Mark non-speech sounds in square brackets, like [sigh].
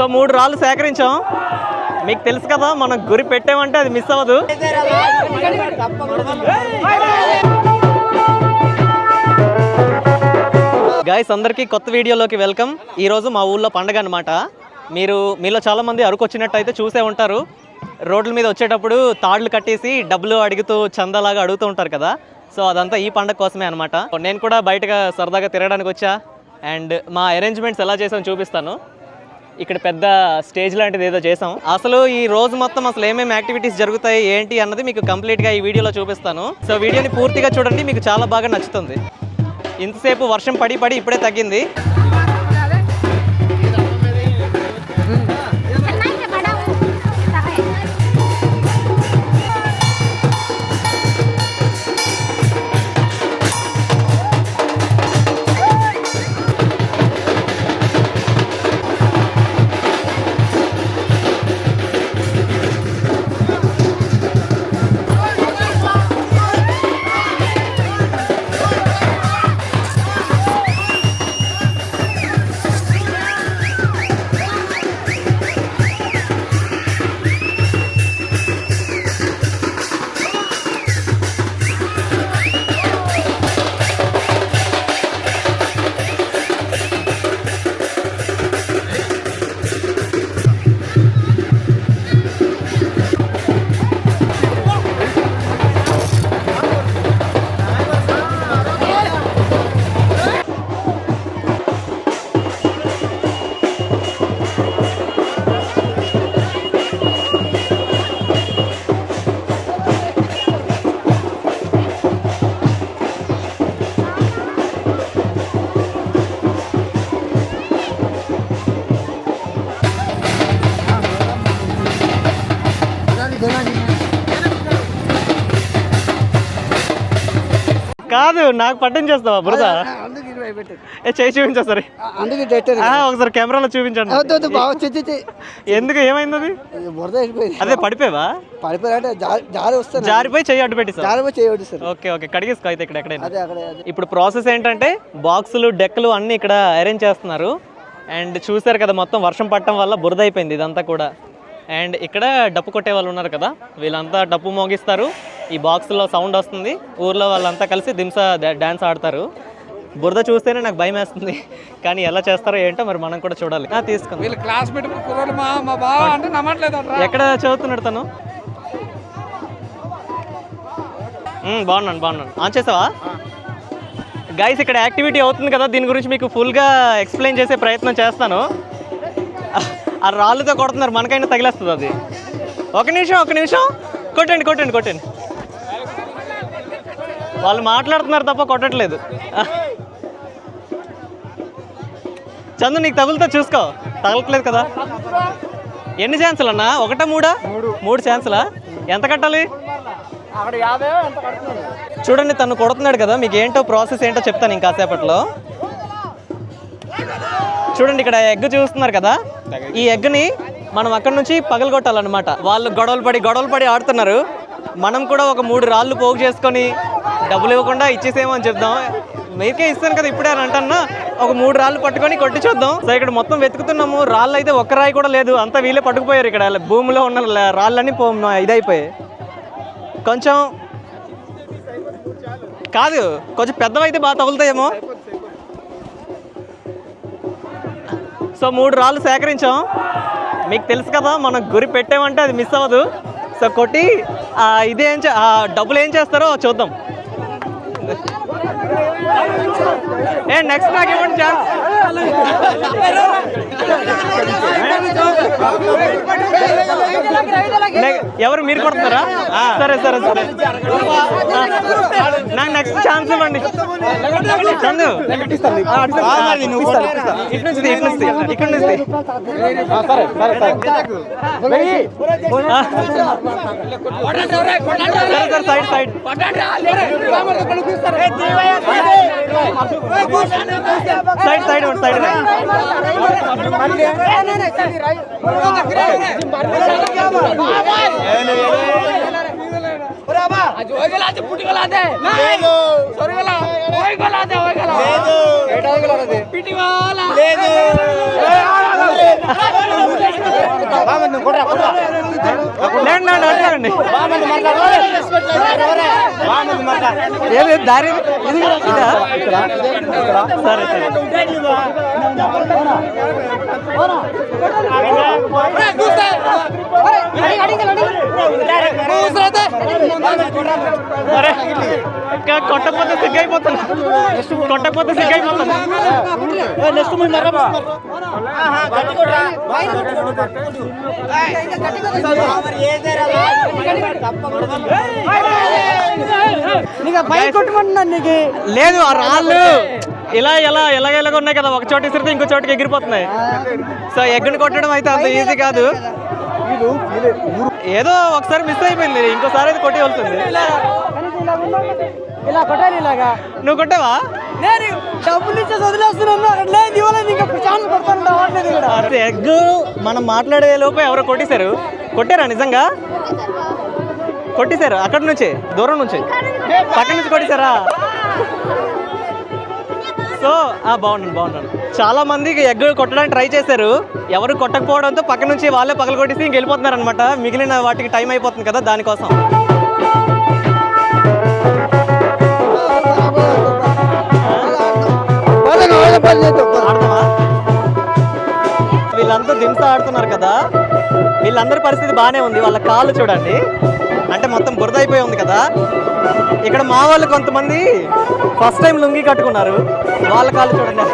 So మూడు రాళ్ళు సేకరించాం. మీకు తెలుసు కదా మనం గురి పెట్టామంటే అది మిస్ అవ్వదు. గాయస్ అందరికీ కొత్త వీడియోలోకి వెల్కమ్. ఈరోజు మా ఊళ్ళో పండగ అనమాట మీరు మీలో చాలామంది అరకు వచ్చినట్టయితే చూసే ఉంటారు. రోడ్ల మీద వచ్చేటప్పుడు తాళ్ళు కట్టేసి డబ్బులు అడుగుతూ చందాలాగా అడుగుతూ ఉంటారు కదా. సో అదంతా ఈ పండగ కోసమే అనమాట నేను కూడా బయటగా సరదాగా తిరగడానికి వచ్చా. అండ్ మా అరేంజ్మెంట్స్ ఎలా చేసామో చూపిస్తాను. ఇక్కడ పెద్ద స్టేజ్ లాంటిది ఏదో చేసాం. అసలు ఈ రోజు మొత్తం అసలు ఏమేమి యాక్టివిటీస్ జరుగుతాయి ఏంటి అన్నది మీకు కంప్లీట్గా ఈ వీడియోలో చూపిస్తాను. సో వీడియోని పూర్తిగా చూడండి మీకు చాలా బాగా నచ్చుతుంది. ఇంతసేపు వర్షం పడి పడి ఇప్పుడే తగ్గింది. కాదు నాకు పట్టం చేస్తావా బురద? చేయి చూపించా సరే ఒకసారి కెమెరాలో చూపించండి. ఎందుకు ఏమైంది అది అదే పడిపోయావా? పడిపోయారంటే జారి జారిపోయి చెయ్యి అడ్డు పెట్టి జారిపోయి సార్ ఓకే ఓకే కడిగేసుకో అయితే ఇక్కడ ఎక్కడైనా. ఇప్పుడు ప్రాసెస్ ఏంటంటే బాక్సులు డెక్కులు అన్నీ ఇక్కడ అరేంజ్ చేస్తున్నారు. అండ్ చూసారు కదా మొత్తం వర్షం పట్టడం వల్ల బురద అయిపోయింది ఇదంతా కూడా. అండ్ ఇక్కడ డప్పు కొట్టే వాళ్ళు ఉన్నారు కదా వీళ్ళంతా డప్పు మోగిస్తారు. ఈ బాక్స్లో సౌండ్ వస్తుంది. ఊర్లో వాళ్ళంతా కలిసి దింస డ్యాన్స్ ఆడతారు. బురద చూస్తేనే నాకు భయం వేస్తుంది. [laughs] కానీ ఎలా చేస్తారో ఏంటో మరి మనం కూడా చూడాలి. వీళ్ళు మా బావ అంటే నమ్మట్లేదు అట్రా ఎక్కడ చదువుతున్నాడు తను? బాగున్నాను బాగున్నాను. ఆన్ చేసావా? గైస్ ఇక్కడ యాక్టివిటీ అవుతుంది కదా. దీని గురించి మీకు ఫుల్గా ఎక్స్ప్లెయిన్ చేసే ప్రయత్నం చేస్తాను. ఆ రాళ్ళతో కొడుతున్నారు. మనకైనా తగిలేస్తుంది అది. ఒక నిమిషం ఒక నిమిషం. కొట్టండి కొట్టండి కొట్టండి. వాళ్ళు మాట్లాడుతున్నారు తప్ప కొట్టట్లేదు. చందు నీకు తగులుతా చూసుకో. తగలట్లేదు కదా. ఎన్ని ఛాన్సులు అన్నా? ఒకటా మూడా? మూడు ఛాన్సులా ఎంత కట్టాలి? చూడండి తను కొడుతున్నాడు కదా. మీకు ఏంటో ప్రాసెస్ ఏంటో చెప్తాను ఇంకాసేపట్లో చూడండి ఇక్కడ ఎగ్ చూస్తున్నారు కదా. ఈ ఎగ్ని మనం అక్కడ నుంచి పగలగొట్టాలన్నమాట. వాళ్ళు గొడవలు పడి గొడవలు పడి ఆడుతున్నారు. మనం కూడా ఒక మూడు రాళ్ళు పోగు చేసుకొని డబ్బులు ఇవ్వకుండా ఇచ్చేసేమో అని చెప్దాం. మీకే ఇస్తాను కదా ఇప్పుడే అని అంటన్నా. ఒక మూడు రాళ్ళు పట్టుకొని కొట్టి చూద్దాం. సో ఇక్కడ మొత్తం వెతుకుతున్నాము. రాళ్ళు అయితే ఒక్క రాయి కూడా లేదు. అంతా వీళ్ళే పట్టుకుపోయారు ఇక్కడ. భూమిలో ఉన్న రాళ్ళన్నీ పో ఇదైపోయాయి. కొంచెం కాదు కొంచెం పెద్దవైతే బాగా తగులుతాయేమో. సో మూడు రాళ్ళు సేకరించాం. మీకు తెలుసు కదా మనం గురి పెట్టామంటే అది మిస్ అవ్వదు. సో కొట్టి ఇదేం చే- ఆ డబ్బులు ఏం చేస్తారో చూద్దాం. Gracias. [laughs] ఏ నెక్స్ట్ నాకు ఇవ్వండి ఛాన్స్ ఎవరు మీరు కొడుతున్నారా? సరే సరే సరే. నాకు నెక్స్ట్ ఛాన్స్ ఇవ్వండి. చందు. ఆ, ఇటు నుంచి ఇటు నుంచి ఇక్కడ నుంచి ఆ. సరే సరే సైడ్ సైడ్. साइड साइड और साइड में आज होय गेला आज फुट गेला ते नाही सर गेला होय गेला ते होय गेला एटा गेला ते पिटी वाला ले दे आ आ आ आ आ आ आ आ आ అట్లాగండి ఏది దారి? ఇది ఇదా? సరే సరే. అరే ఇంకా కొట్టకపోతే సిగ్గైపోతున్నా కొట్టకపోతే సిగ్గైపోతున్నా నెక్స్ట్ ముందు లేదు ఆ రాళ్ళు ఇలా ఎలా ఎలాగ ఎలాగ ఉన్నాయి కదా ఒక చోట ఇసిరితే ఇంకో చోటకి ఎగిరిపోతున్నాయి. సో ఎగ్గుని కొట్టడం అయితే అంత ఈజీ కాదు. ఏదో ఒకసారి మిస్ అయిపోయింది ఇంకోసారి అయితే కొట్టేవలసింది ఇలా కొట్టాలి ఇలాగా. నువ్వు కొట్టావా? నేను డబ్బులు ఇచ్చేసి వదిలేస్తున్నాను అక్కడ లేదు ఇవ్వలేదు ఇంకా ఛాన్స్ కొడతాను రావట్లేదు ఇక్కడ. ఎగ్ మనం మాట్లాడే లోపు ఎవరో కొట్టేశారు. కొట్టారా నిజంగా? కొట్టేశారు అక్కడ నుంచి దూరం నుంచి. పక్కన నుంచి కొట్టేశారా? సో ఆ బాగున్నాను బాగున్నాను. చాలా మంది ఎగ్ కొట్టడానికి ట్రై చేశారు. ఎవరు కొట్టకపోవడంతో పక్క నుంచి వాళ్ళే పగల కొట్టేసి ఇంక వెళ్ళిపోతున్నారు అనమాట మిగిలిన వాటికి టైం అయిపోతుంది కదా దానికోసం. వీళ్ళంతా దింస ఆడుతున్నారు కదా. వీళ్ళందరి పరిస్థితి బాగానే ఉంది. వాళ్ళ కాళ్ళు చూడండి. అంటే మొత్తం బురద అయిపోయి ఉంది కదా. ఇక్కడ మా వాళ్ళు కొంతమంది ఫస్ట్ టైం లుంగి కట్టుకున్నారు. వాళ్ళ కాళ్ళు చూడండి.